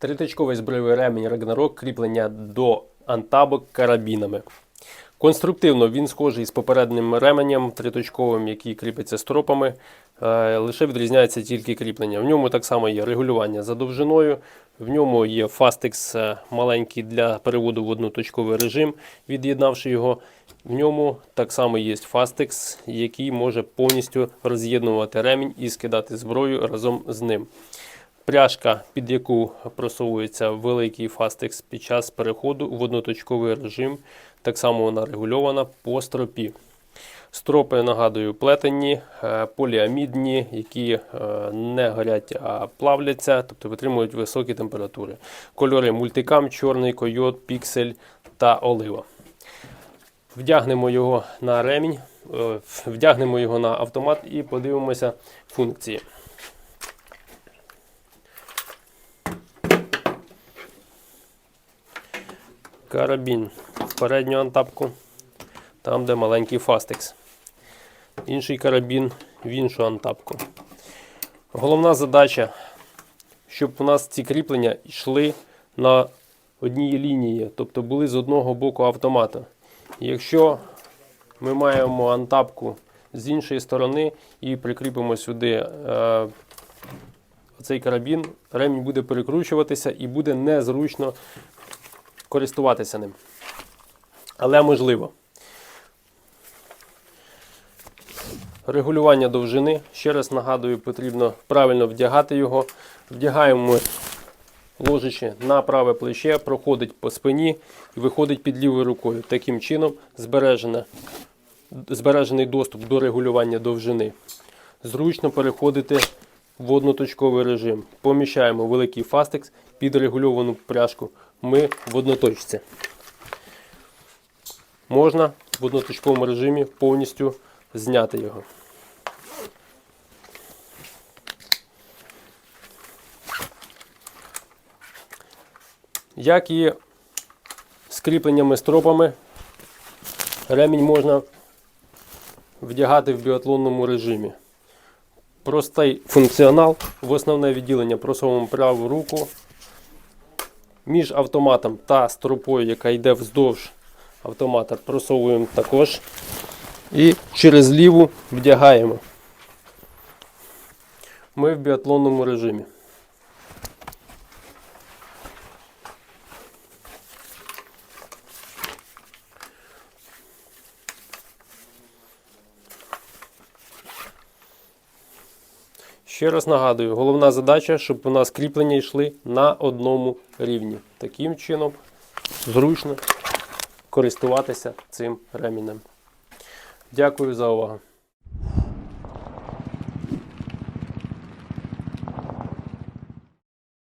Триточковий збройовий ремінь Ragnarok кріплення до антабок карабінами. Конструктивно він схожий з попереднім ременем триточковим, який кріпиться стропами. Е, Лише відрізняється тільки кріплення. В ньому так само є регулювання за довжиною. В ньому є Fastex е, маленький для переводу в одноточковий режим, від'єднавши його. В ньому так само є Fastex, який може повністю роз'єднувати ремінь і скидати зброю разом з ним. Пряжка, під яку просовується великий фастекс під час переходу в одноточковий режим. Так само вона регульована по стропі. Стропи, нагадую, плетені, е, поліамідні, які е, не горять, а плавляться, тобто витримують високі температури. Кольори мультикам, чорний, койот, піксель та олива. Вдягнемо його на ремінь, е, вдягнемо його на автомат і подивимося функції. Карабін в передню антапку, там де маленький фастекс. Інший карабін в іншу антапку. Головна задача, щоб у нас ці кріплення йшли на одній лінії, тобто були з одного боку автомата. Якщо ми маємо антапку з іншої сторони і прикріпимо сюди е, цей карабін, ремінь буде перекручуватися і буде незручно користуватися ним. Але можливо. Регулювання довжини. Ще раз нагадую, потрібно правильно вдягати його. Вдягаємо ложачи на праве плече, проходить по спині і виходить під лівою рукою. Таким чином збережений доступ до регулювання довжини. Зручно переходити в одноточковий режим. Поміщаємо великий фастекс під регульовану пряжку. Ми в одноточці. Можна в одноточковому режимі повністю зняти його. Як і з кріпленнями стропами, ремінь можна вдягати в біатлонному режимі. Простий функціонал. В основне відділення просовуємо праву руку. Між автоматом та стропою, яка йде вздовж автомата, просовуємо також. І через ліву вдягаємо. Ми в біатлонному режимі. Ще раз нагадую, головна задача, щоб у нас кріплення йшли на одному рівні. Таким чином зручно користуватися цим ремінем. Дякую за увагу.